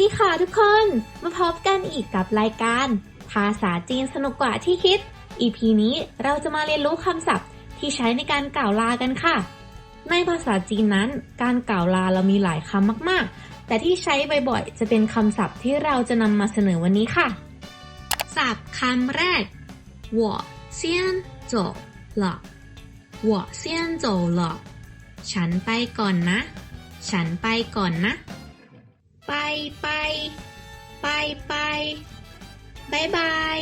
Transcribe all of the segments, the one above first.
ดีค่ะทุกคน มาพบกันอีกกับรายการ ภาษาจีนสนุกกว่าที่คิด EP นี้เราจะมาเรียนรู้คำศัพท์ที่ใช้ในการกล่าวลากันค่ะ ในภาษาจีนนั้น การกล่าวลาเรามีหลายคำมาก ๆ แต่ที่ใช้บ่อยๆ จะเป็นคำศัพท์ที่เราจะนำมาเสนอวันนี้ค่ะ ศัพท์คำแรก我先走了我先走了ฉันไปก่อนนะ ฉันไปก่อนนะ ไปไปไปไปบายบาย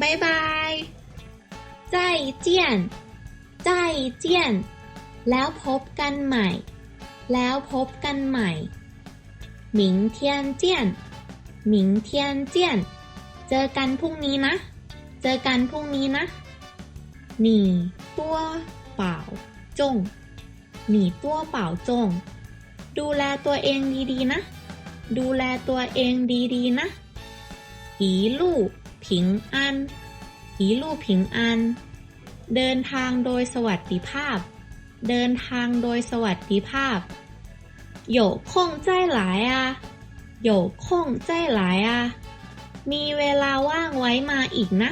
บายบายใจเจียนใจเจียนแล้วพบกันใหม่ แล้วพบกันใหม่หมิงเทียนเจียนหมิงเทียนเจียนเจอกันพรุ่งนี้นะ เจอกันพรุ่งนี้นะหนีตัวเป่าจงหนีตัวเป่าจง ดูแลตัวเองดีๆนะ ดูแลตัวเองดีๆนะ一路平安一路平安เดินทางโดยสวัสดิภาพ เดินทางโดยสวัสดิภาพ有空再来啊有空再来啊มีเวลาว่างไว้มาอีกนะ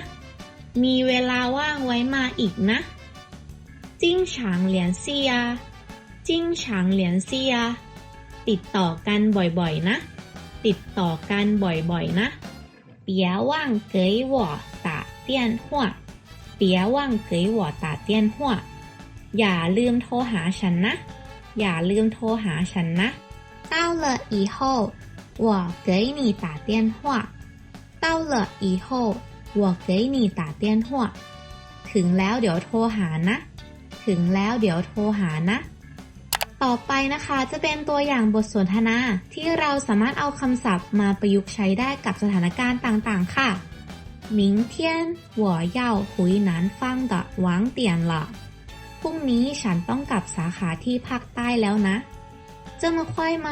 มีเวลาว่างไว้มาอีกนะ经常联系啊经常联系啊 ติดต่อกันบ่อยๆนะ ติดต่อกันบ่อยๆนะ别忘给我打电话别忘给我打电话อย่าลืมโทรหาฉันนะ อย่าลืมโทรหาฉันนะ到了以后我给你打电话到了以后我给你打电话ถึงแล้วเดี๋ยวโทรหานะ ถึงแล้วเดี๋ยวโทรหานะ ต่อไปนะคะจะเป็นตัวอย่างบทสนทนา ที่เราสามารถเอาคำศัพท์มาประยุกต์ใช้ได้กับสถานการณ์ต่างๆ ค่ะ明天我要回南方的网点了พรุ่งนี้ฉันต้องกลับสาขาที่ภาคใต้แล้วนะ这么快吗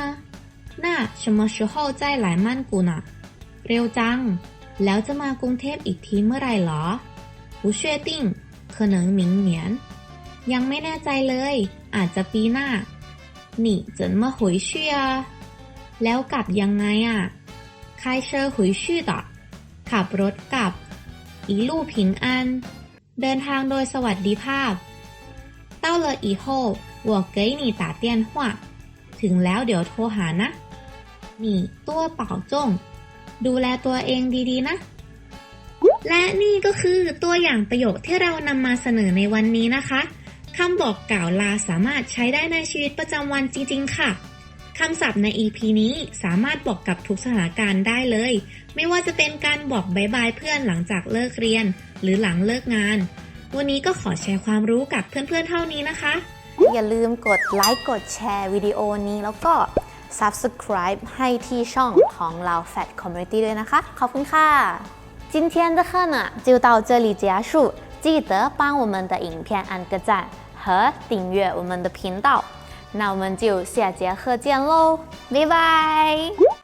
那什么时候再来曼谷呢เร็วจัง แล้วจะมากรุงเทพอีกทีเมื่อไหร่หรอ不确定可能明年ยังไม่แน่ใจเลย อาจจะปีหน้า 你怎么回去啊แล้วกลับยังไงอ่ะ开车回去的ขับรถกลับ一路平安เดินทางโดยสวัสดิภาพ到了以后我给你打电话ถึงแล้วเดี๋ยวโทรหานะ你多保重ดูแลตัวเองดีๆนะ และนี่ก็คือตัวอย่างประโยคที่เรานำมาเสนอในวันนี้นะคะ คำบอกกล่าวลาสามารถใช้ได้ในชีวิตประจำวันจริงๆ ค่ะคำศัพท์ใน EP นี้สามารถบอกกับทุกสถานการณ์ได้เลย ไม่ว่าจะเป็นการบอกบายบายเพื่อนหลังจากเลิกเรียน หรือหลังเลิกงาน วันนี้ก็ขอแชร์ความรู้กับเพื่อนๆเท่านี้นะคะ อย่าลืมกดไลค์กดแชร์วิดีโอนี้แล้วก็ subscribe ให้ที่ช่องของเรา Fat Community ด้วยนะคะ ขอบคุณค่ะ今天的课呢就到这里结束 记得帮我们的影片按个赞和订阅我们的频道。那我们就下节课见喽拜拜。